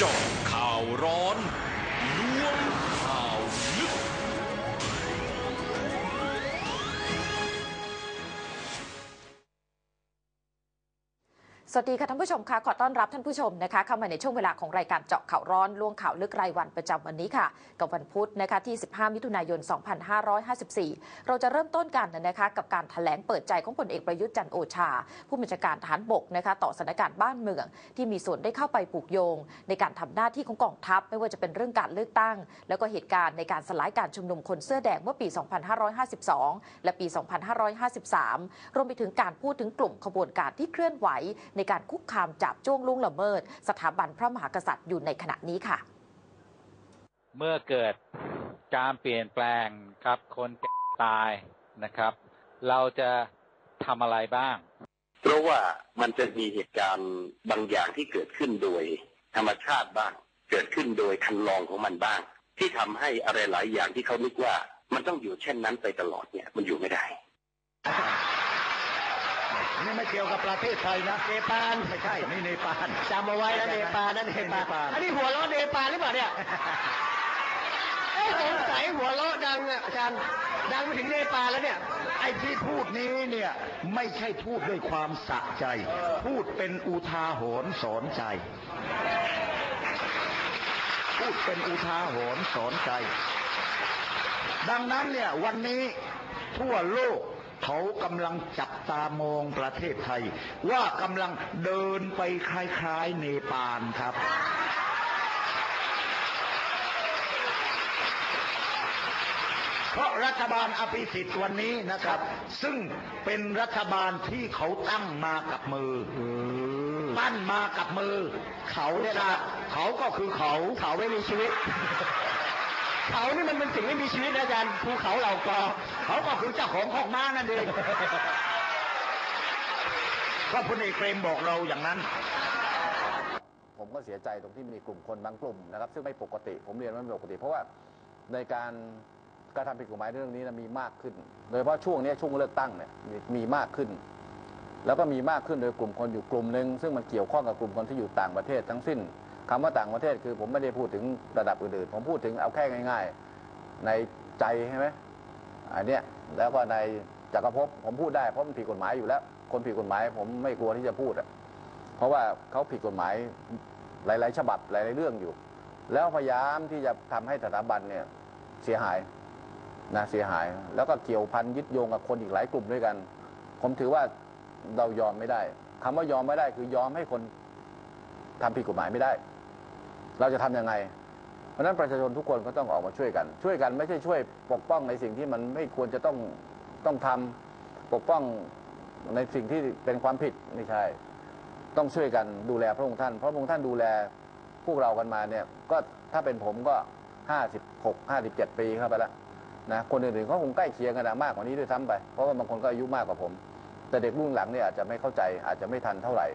จาะข่าวร้อน สวัสดีค่ะท่านผู้ชมค่ะขอต้อนรับท่านผู้ชมนะคะเข้ามาในช่วงเวลาของรายการเจาะข่าวร้อนล่วงข่าวลึกรายวันประจำวันนี้ค่ะ กับวันพุธนะคะที่ 15 มิถุนายน 2554 เราจะเริ่มต้นกันนะคะกับการถแถลงเปิดใจของพลเอกประยุทธ์จันโอชา ผู้บัญชาการทหารบกนะคะต่อสถานการณ์บ้านเมือง ที่มีส่วนได้เข้าไปปลูกโยง ในการทำหน้าที่ของกองทัพ ไม่ว่าจะเป็นเรื่องการเลือกตั้ง แล้วก็เหตุการณ์ในการสลายการชุมนุมคนเสื้อแดงเมื่อปี 2552 และปี 2553 รวมไปถึงการพูดถึงกลุ่มขบวนการที่เคลื่อนไหวในการคุกคามจับจ้วงล่วงละเมิด สถาบันพระมหากษัตริย์อยู่ในขณะนี้ค่ะ เมื่อเกิดการเปลี่ยนแปลงครับคนแก่ตายนะครับ เราจะทำอะไรบ้าง เพราะว่ามันจะมีเหตุการณ์บางอย่างที่เกิดขึ้นโดยธรรมชาติบ้าง เกิดขึ้นโดยคันลองของมันบ้าง ที่ทำให้อะไรหลายอย่างที่เขานึกว่ามันต้องอยู่เช่นนั้นไปตลอดเนี่ยมันอยู่ไม่ได้ นี่ไม่เกี่ยวกับประเทศไทยนะเนปาลไม่ใช่นี่เนปาลจำเอาไว้นะเนปาลนะเนปาลอันนี้หัวเราะเนปาลหรือเปล่าเนี่ยเอ้ยสงสัยหัวเราะดังอะอาจารย์ดังไปถึงเนปาลแล้วเนี่ย ไอ้ที่พูดนี้เนี่ยไม่ใช่พูดด้วยความสะใจ พูดเป็นอุทาหรณ์สอนใจ พูดเป็นอุทาหรณ์สอนใจ ดังนั้นเนี่ยวันนี้ทั่วโลก เขากำลังจับตามองประเทศไทย ว่ากำลังเดินไปคล้ายๆเนปาลครับเพราะรัฐบาลอภิสิทธิ์วันนี้นะครับ ซึ่งเป็นรัฐบาลที่เขาตั้งมากับมือปั้นมากับมือ เขาเนี่ยนะเขาก็คือเขาเขาไม่มีชีวิต เขานี่มันเป็นสิ่งไม่มีชีวิตนะอาจารย์ภูเขาเหล่ากอเขาก็คือเจ้าของของม้านั่นเองก็พลเอกเปรมบอกเราอย่างนั้น ผมก็เสียใจตรงที่มีกลุ่มคนบางกลุ่มนะครับซึ่งไม่ปกติ ผมเรียนว่าไม่ปกติ เพราะว่าในการการทำผิดกฎหมายเรื่องนี้นะมีมากขึ้น โดยเฉพาะช่วงนี้ช่วงเลือกตั้งเนี่ยมมีมากขึ้น แล้วก็มีมากขึ้นโดยกลุ่มคนอยู่กลุ่มหนึ่งซึ่งมันเกี่ยวข้องกับกลุ่มคนที่อยู่ต่างประเทศทั้งสิ้น คำว่าต่างประเทศคือผมไม่ได้พูดถึงระดับอื่นๆ ผมพูดถึงเอาแค่ง่าย ๆ ในใจใช่ไหมอันเนี้ยแล้วก็ในจักรภพผมพูดได้เพราะมันผิดกฎหมายอยู่แล้ว คนผิดกฎหมายผมไม่กลัวที่จะพูดอะเพราะว่าเขาผิดกฎหมายหลาย ๆ ฉบับหลาย ๆ เรื่องอยู่ แล้วพยายามที่จะทำให้สถาบันเนี่ยเสียหายนะเสียหาย แล้วก็เกี่ยวพันยึดโยงกับคนอีกหลายกลุ่มด้วยกัน ผมถือว่าเรายอมไม่ได้คำว่ายอมไม่ได้คือยอมให้คนทำผิดกฎหมายไม่ได้ เราจะทำยังไง เพราะฉะนั้นประชาชนทุกคนก็ต้องออกมาช่วยกัน ช่วยกันไม่ใช่ช่วยปกป้องในสิ่งที่มันไม่ควรจะต้องต้องทำปกป้องในสิ่งที่เป็นความผิดไม่ใช่ ต้องช่วยกันดูแลพระองค์ท่าน เพราะพระองค์ท่านดูแลพวกเรากันมาเนี่ยก็ถ้าเป็นผมก็ห้าสิบหกห้าสิบเจ็ดปีเข้าไปแล้วนะคนอื่นๆเขาคงใกล้เคียงกันนะมากกว่านี้ด้วยซ้ำไป เพราะว่าบางคนก็อายุมากกว่าผม แต่เด็กรุ่นหลังเนี่ยอาจจะไม่เข้าใจอาจจะไม่ทันเท่าไหร่